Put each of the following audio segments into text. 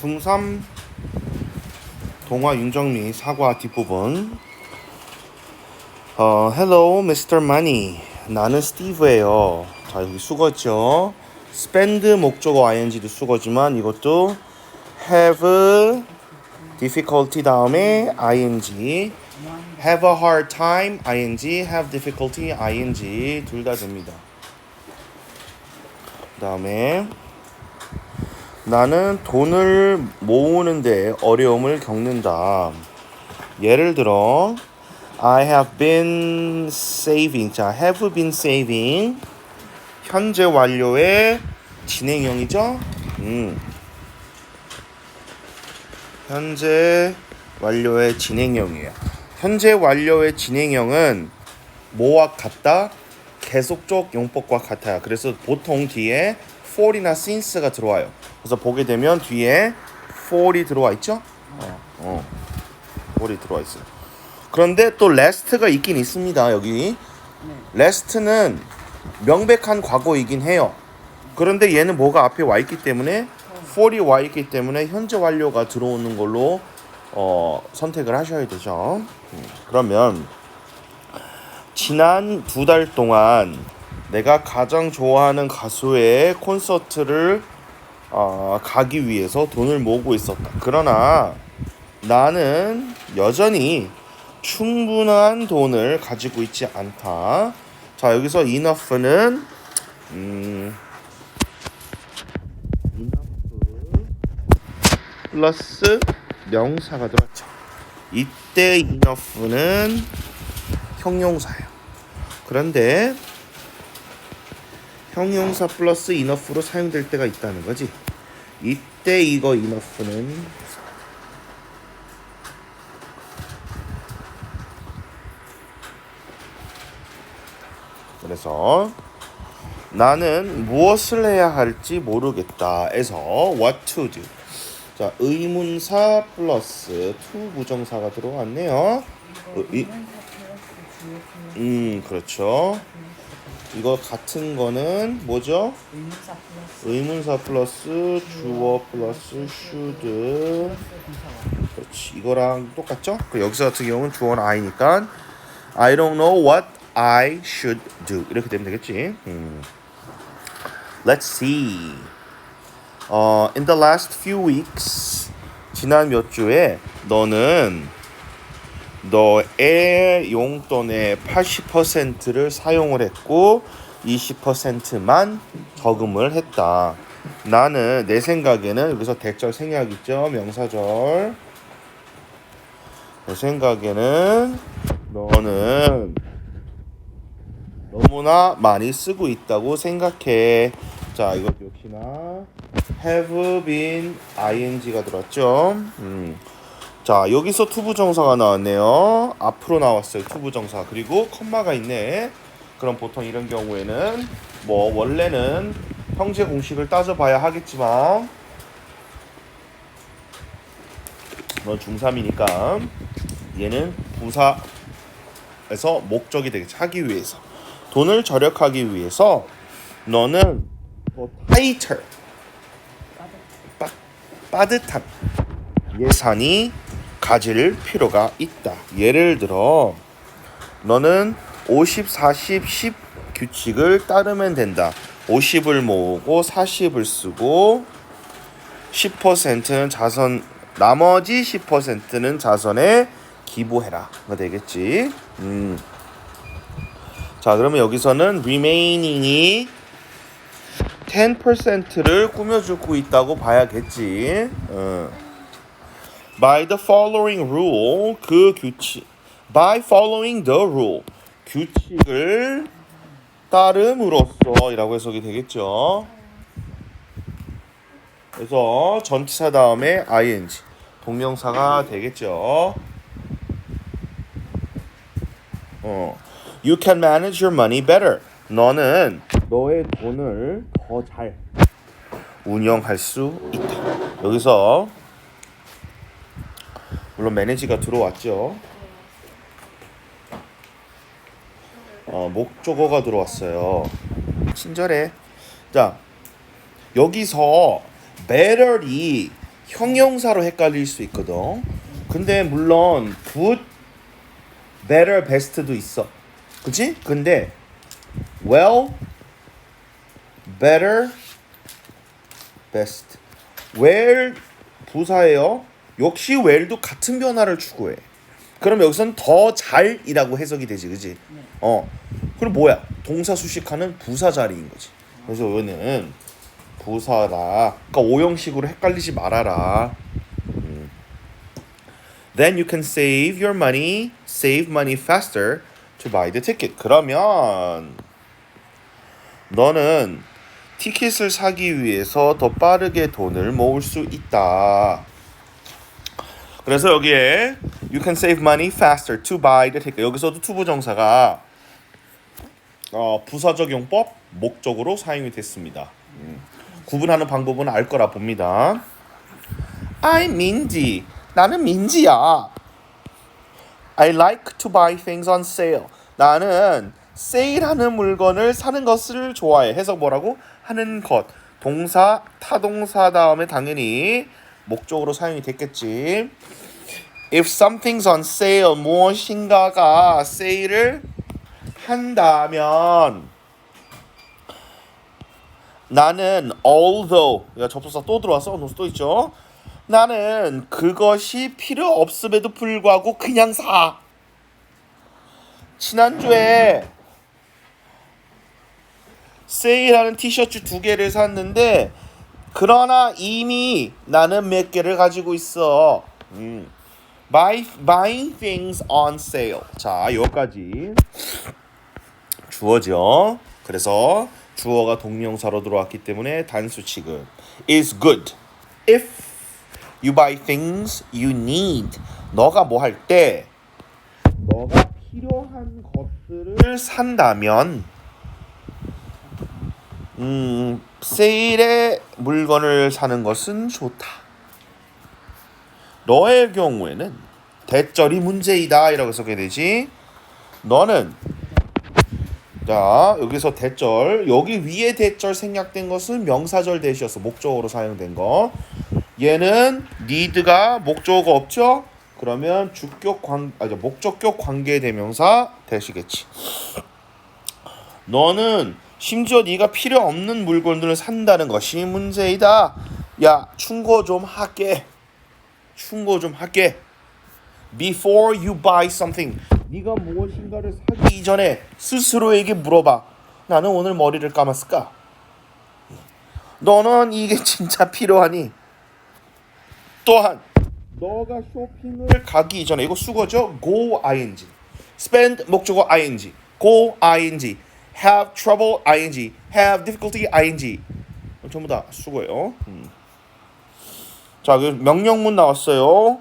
중3 동화 윤정미 사과 뒷부분 어, Hello, Mr. Money. 나는 스티브예요. 자, 여기 수거죠. spend 목적어 ing도 수거지만 이것도 have difficulty 다음에 ing have a hard time ing have difficulty ing 둘 다 됩니다. 그다음에 나는 돈을 모으는데 어려움을 겪는다. 예를 들어 I have been saving. 자, have been saving. 현재 완료의 진행형이죠? 음. 현재 완료의 진행형이에요. 현재 완료의 진행형은 뭐와 같다? 계속적 용법과 같아요. 그래서 보통 뒤에 for이나 since가 들어와요. 그래서 보게 되면 뒤에 for이 들어와 있죠? 어, 어. for이 들어와 있어요. 그런데 또 last가 있긴 있습니다. 여기 last는 명백한 과거이긴 해요. 그런데 얘는 뭐가 앞에 와 있기 때문에 for이 와 있기 때문에 현재 완료가 들어오는 걸로 어, 선택을 하셔야 되죠. 음, 그러면 지난 두 달 동안 내가 가장 좋아하는 가수의 콘서트를 어, 가기 위해서 돈을 모으고 있었다. 그러나 나는 여전히 충분한 돈을 가지고 있지 않다. 자 여기서 enough는 음, enough 플러스 명사가 들어왔죠. 이때 enough는 형용사예요. 그런데 형용사 플러스 enough로 사용될 때가 있다는 거지. 이때 이거 enough는 그래서 나는 무엇을 해야 할지 모르겠다에서 what to do. 자 의문사 플러스 to 부정사가 들어왔네요. 음 그렇죠. 이거 같은 거는 뭐죠? 의문사 플러스. 의문사 플러스 주어 플러스 should. 그렇지. 이거랑 똑같죠? 그 여기서 같은 경우는 주어는 I니까. I don't know what I should do. 이렇게 되면 되겠지. 음. Let's see. 어, In the last few weeks 지난 몇 주에 너는 너의 용돈의 80%를 사용을 했고 20%만 저금을 했다. 나는 내 생각에는 여기서 대절 생략 있죠 명사절. 내 생각에는 너는 너무나 많이 쓰고 있다고 생각해. 자 이것 역시나 have been ing가 들었죠. 음. 자 여기서 투부 정사가 나왔네요. 앞으로 나왔어요 투부 정사. 그리고 컴마가 있네. 그럼 보통 이런 경우에는 뭐 원래는 형제 공식을 따져봐야 하겠지만 넌 중3이니까 얘는 부사에서 목적이 되겠지. 하기 위해서. 돈을 절약하기 위해서 너는 더 타이틀 빠, 빠듯한 예산이 가질 필요가 있다. 예를 들어 너는 50, 40, 10 규칙을 따르면 된다. 50을 모으고 40을 쓰고 10%는 자선 나머지 10%는 자선에 기부해라가 되겠지. 음. 자, 그러면 여기서는 remaining이 10%를 꾸며주고 있다고 봐야겠지. 어. By the following rule 그 규칙 by following the rule 규칙을 따름으로써이라고 해석이 되겠죠. 그래서 전치사 다음에 ing 동명사가 되겠죠. 어, you can manage your money better. 너는 너의 돈을 더 잘 운영할 수 있다. 여기서 물론 매니지가 들어왔죠. 어, 목적어가 들어왔어요. 친절해. 자, 여기서 better이 형용사로 헷갈릴 수 있거든. 근데 물론 good, better, best도 있어. 그치? 근데 well, better, best. well 부사예요. 역시 well도 같은 변화를 추구해. 그럼 여기서는 더 잘이라고 해석이 되지, 그지? 어. 그럼 뭐야? 동사 수식하는 부사 자리인 거지. 그래서 여기는 부사라. 그러니까 오형식으로 헷갈리지 말아라. 음. Then you can save your money, save money faster to buy the ticket. 그러면 너는 티켓을 사기 위해서 더 빠르게 돈을 모을 수 있다. 그래서 여기에 you can save money faster to buy the ticket. 여기서도 투부정사가 어, 부사적 용법 목적으로 사용이 됐습니다. 음. 구분하는 방법은 알 거라 봅니다. I'm 민지. 나는 민지야. I like to buy things on sale. 나는 세일하는 물건을 사는 것을 좋아해. 해석 뭐라고? 하는 것. 동사 타동사 다음에 당연히 목적으로 사용이 됐겠지. If something's on sale, 무엇인가가 세일을 한다면 나는 although 야 접속사 또 들어왔어? 노스 또 있죠? 나는 그것이 필요 없음에도 불구하고 그냥 사. 지난주에 세일하는 티셔츠 두 개를 샀는데 그러나 이미 나는 몇 개를 가지고 있어 음. Buy, buying things on sale 자 여기까지 주어죠. 그래서 주어가 동명사로 들어왔기 때문에 단수 취급 is good. If you buy things you need. 너가 뭐 할 때 너가 필요한 것들을 산다면 음, 세일에 물건을 사는 것은 좋다. 너의 경우에는 대절이 문제이다 이라고 써게 되지. 너는 자 여기서 대절 여기 위에 대절 생략된 것은 명사절 대시였어 목적으로 사용된 거 얘는 need가 목적어가 없죠 그러면 주격 관 아니 목적격 관계 대명사 대시겠지 너는 심지어 네가 필요 없는 물건들을 산다는 것이 문제이다 야 충고 좀 할게 충고 좀 할게 before you buy something 네가 무엇인가를 사기 이전에 스스로에게 물어봐. 나는 오늘 머리를 감았을까? 너는 이게 진짜 필요하니? 또한 너가 쇼핑을 가기 이전에 이거 수거죠? go ing spend 목적어 ing go ing have trouble ing have difficulty ing 전부 다 수거예요. 음. 자, 그 명령문 나왔어요.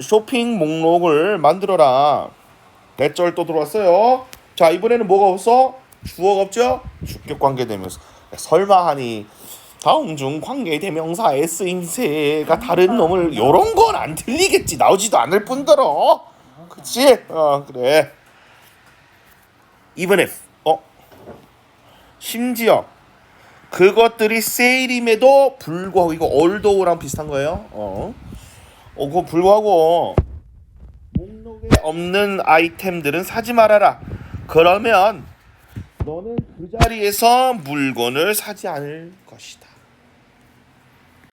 쇼핑 목록을 만들어라. 대절 또 들어왔어요. 자 이번에는 뭐가 없어? 주어가 없죠? 주격 관계 대명사. 설마 하니 다음 중 관계 대명사의 쓰임새가 다른 놈을 요런 건안 틀리겠지. 나오지도 않을 뿐더러. 그치? 어 그래. even if 어 심지어 그것들이 세일임에도 불구하고 이거 얼도우랑 비슷한 거예요. 어. 어 그거 불구하고 목록에 없는 아이템들은 사지 말아라. 그러면 너는 그 자리에서 물건을 사지 않을 것이다.